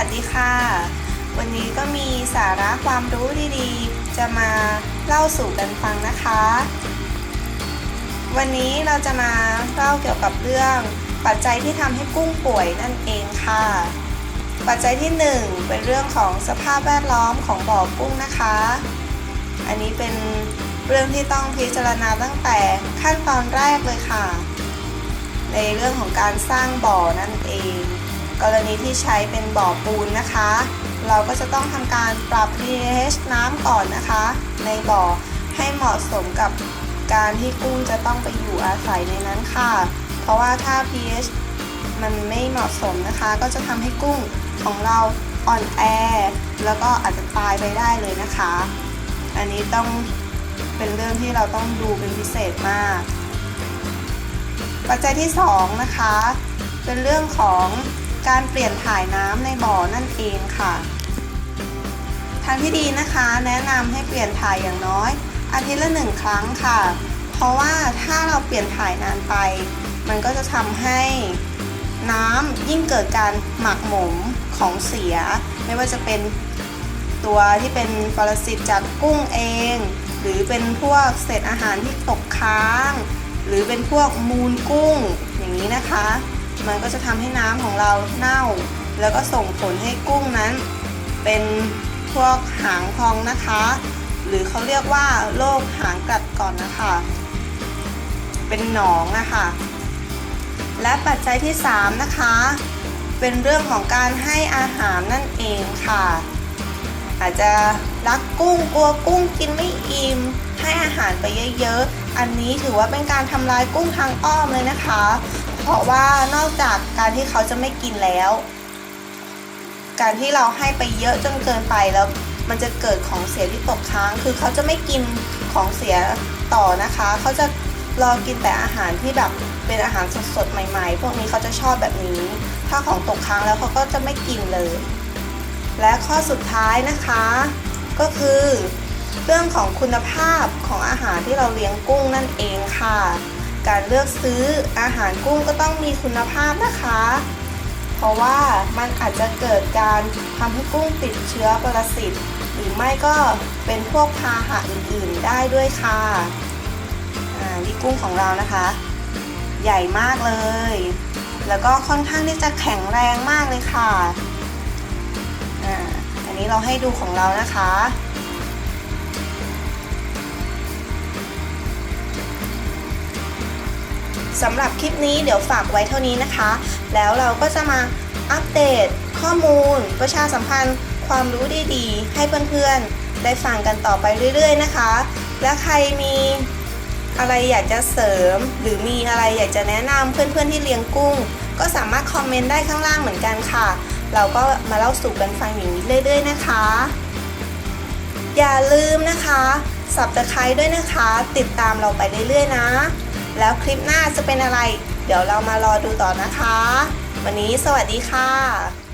ัสดีค่ะ วันนี้ก็มีสาระความรู้ดีๆ จะมาเล่าสู่กันฟังนะคะ วันนี้เราจะมาเล่าเกี่ยวกับเรื่องปัจจัยที่ทำให้กุ้งป่วยนั่นเองค่ะ ปัจจัยที่ 1 เป็นเรื่องของสภาพแวดล้อมของบ่อกุ้งนะคะ อันนี้เป็นเรื่องที่ต้องพิจารณาตั้งแต่ขั้นตอนแรกเลยค่ะ ในเรื่องของการสร้างบ่อนั่นเอง กรณีที่ใช้เป็นบ่อปูนนะคะ เราก็จะต้องทำการปรับ pH น้ำก่อนนะคะ ในบ่อให้เหมาะสมกับการที่กุ้งจะต้องไปอยู่อาศัยในนั้นค่ะ เพราะว่าถ้า pH มันไม่เหมาะสมนะคะ ก็จะทำให้กุ้งของเราอ่อนแอ แล้วก็อาจจะตายไปได้เลยนะคะ อันนี้ต้องเป็นเรื่องที่เราต้องดูเป็นพิเศษมาก ปัจจัยที่ 2 นะคะ เป็นเรื่องของ การเปลี่ยนถ่ายน้ำในบ่อนั่นเองค่ะ ทางที่ดีนะคะแนะนำให้เปลี่ยนถ่ายอย่างน้อย อาทิตย์ละหนึ่งครั้งค่ะ เพราะว่าถ้าเราเปลี่ยนถ่ายนานไป มันก็จะทำให้น้ำยิ่งเกิดการหมักหมมของเสีย ไม่ว่าจะเป็นตัวที่เป็นปรสิตจากกุ้งเอง หรือเป็นพวกเศษอาหารที่ตกค้าง หรือเป็นพวกมูลกุ้งอย่างนี้นะคะ มันก็จะทำให้น้ำของเราเน่า แล้วก็ส่งผลให้กุ้งนั้น เป็นพวกหางพองนะคะ หรือเขาเรียกว่าโรคหางกัดก่อนนะคะ เป็นหนองอะค่ะและปัจจัยที่ 3 นะคะ เป็นเรื่องของการให้อาหารนั่นเองค่ะ อาจจะรักกุ้งกลัวกุ้งกินไม่อิ่มให้อาหารไปเยอะๆ อันนี้ถือว่าเป็นการทำลายกุ้งทางอ้อมเลยนะคะ เพราะว่านอกจากการที่เขาจะไม่กินแล้ว การที่เราให้ไปเยอะจนเกินไปแล้ว มันจะเกิดของเสียที่ตกค้าง คือเขาจะไม่กินของเสียต่อนะคะ เขาจะรอกินแต่อาหารที่แบบเป็นอาหารสดๆใหม่ ๆ พวกนี้เขาจะชอบแบบนี้ ถ้าของตกค้างแล้วเขาก็จะไม่กินเลย และข้อสุดท้ายนะคะ ก็คือ เรื่องของคุณภาพของอาหารที่เราเลี้ยงกุ้งนั่นเองค่ะ การเลือกซื้ออาหารกุ้งก็ต้องมีคุณภาพนะคะ เพราะว่ามันอาจจะเกิดการทำให้กุ้งติดเชื้อปรสิตหรือไม่ก็เป็นพวกพาหะอื่นๆได้ด้วยค่ะอ่านี่กุ้งของเรานะคะ ใหญ่มากเลย แล้วก็ค่อนข้างที่จะแข็งแรงมากเลยค่ะอ่าอันนี้เราให้ดูของเรานะคะ สำหรับคลิปนี้เดี๋ยวฝากไว้เท่านี้นะคะ แล้วเราก็จะมาอัปเดตข้อมูล ประชาสัมพันธ์ความรู้ดีๆ ให้เพื่อนๆ ได้ฟังกันต่อไปเรื่อยๆนะคะ และใครมีอะไรอยากจะเสริม หรือมีอะไรอยากจะแนะนำเพื่อนๆที่เลี้ยงกุ้ง ก็สามารถคอมเมนต์ได้ข้างล่างเหมือนกันค่ะ เราก็มาเล่าสู่กันฟังอย่างนี้เรื่อยๆนะคะ อย่าลืมนะคะสับตะไคร้ด้วยนะคะ ติดตามเราไปเรื่อยๆนะ แล้วคลิปหน้าจะเป็นอะไร เดี๋ยวเรามารอดูต่อนะคะ วันนี้สวัสดีค่ะ